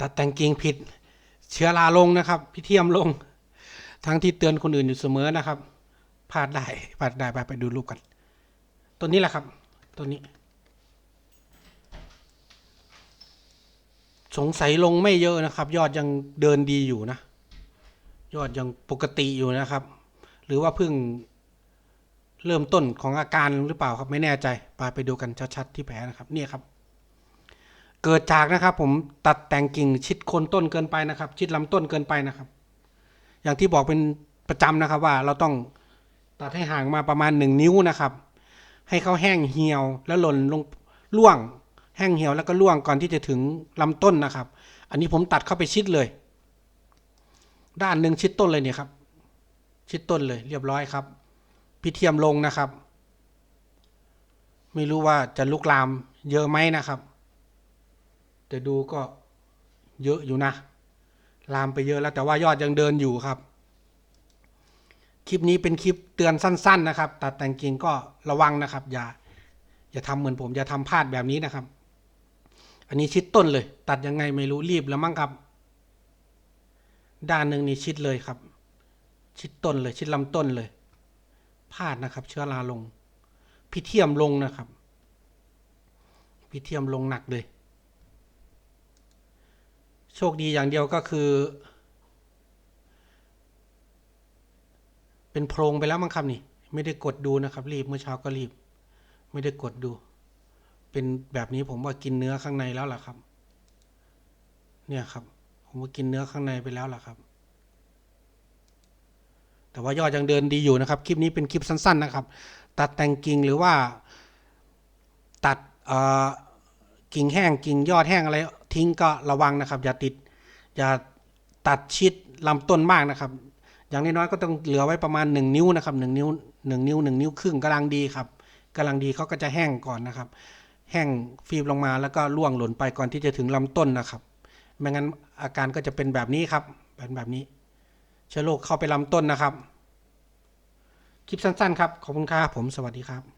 ตัดแต่งกิ่งผิด เชื้อราลงนะครับพี่เทียมลง ทั้งที่เตือนคนอื่นอยู่เสมอนะครับพลาดได้พลาดได้ไปไปดูรูปกันต้นนี้แหละครับต้นนี้ สงสัยลงไม่เยอะนะครับ ยอดยังเดินดีอยู่นะ ยอดยังปกติอยู่นะครับ หรือว่าเพิ่งเริ่มต้นของอาการหรือเปล่าครับไม่แน่ใจไปไปดูกันชัดๆที่แผลนะครับ เนี่ยครับ เกิดจากนะครับ ผมตัดแต่งกิ่งชิดโคนต้นเกินไปนะครับ ชิดลำต้นเกินไปนะครับ อย่างที่บอกเป็นประจำนะครับว่าเราต้องตัดให้ห่างมาประมาณหนึ่งนิ้วนะครับ ให้เขาแห้งเหี่ยวแล้วหล่นลงล่วง แห้งเหี่ยวแล้วก็ล่วงก่อนที่จะถึงลำต้นนะครับ อันนี้ผมตัดเข้าไปชิดเลย ด้านหนึ่งชิดต้นเลยเนี่ยครับ ชิดต้นเลย เรียบร้อยครับ พิเทียมลงนะครับ ไม่รู้ว่าจะลุกลามเยอะไหมนะครับ แต่ดูก็เยอะอยู่นะ ลามไปเยอะแล้วแต่ว่ายอดยังเดินอยู่ครับ คลิปนี้เป็นคลิปเตือนสั้น ๆ นะครับ ตัดแต่งกิ่งก็ระวังนะครับ อย่า อย่าทำเหมือนผมอย่าทำพลาดแบบนี้นะครับ อันนี้ชิดต้นเลย ตัดยังไงไม่รู้รีบแล้วมั้งครับ ด้านหนึ่งนี่ชิดเลยครับ ชิดต้นเลย ชิดลำต้นเลยพลาดนะครับ เชื้อราลง พิเทียมลงนะครับ พิเทียมลงหนักเลย โชคดีอย่างเดียวก็คือ เป็นโพรงไปแล้วมั้งครับนี่ ไม่ได้กดดูนะครับ รีบเมื่อเช้าก็รีบ ไม่ได้กดดู เป็นแบบนี้ผมว่ากินเนื้อข้างในแล้วล่ะครับ เนี่ยครับ ผมว่ากินเนื้อข้างในไปแล้วล่ะครับ แต่ว่ายอดยังเดินดีอยู่นะครับ คลิปนี้เป็นคลิปสั้น ๆ นะครับ ตัดแต่งกิ่งหรือว่าตัดเอ่อกิ่งแห้งกิ่งยอดแห้งอะไร ทิ้งก็ระวังนะครับ อย่าติด อย่าตัดชิดลำต้นมากนะครับ อย่างน้อยๆก็ต้องเหลือไว้ประมาณหนึ่งนิ้วนะครับหนึ่งนิ้วหนึ่งนิ้วหนึ่งนิ้วครึ่งกำลังดีครับกำลังดีเขาก็จะแห้งก่อนนะครับ แห้งฟีบลงมาแล้วก็ร่วงหล่นไปก่อนที่จะถึงลำต้นนะครับไม่งั้นอาการก็จะเป็นแบบนี้ครับเป็นแบบนี้ เชื้อโรคเข้าไปลำต้นนะครับ คลิปสั้นๆ ครับ ขอบคุณครับผมสวัสดีครับ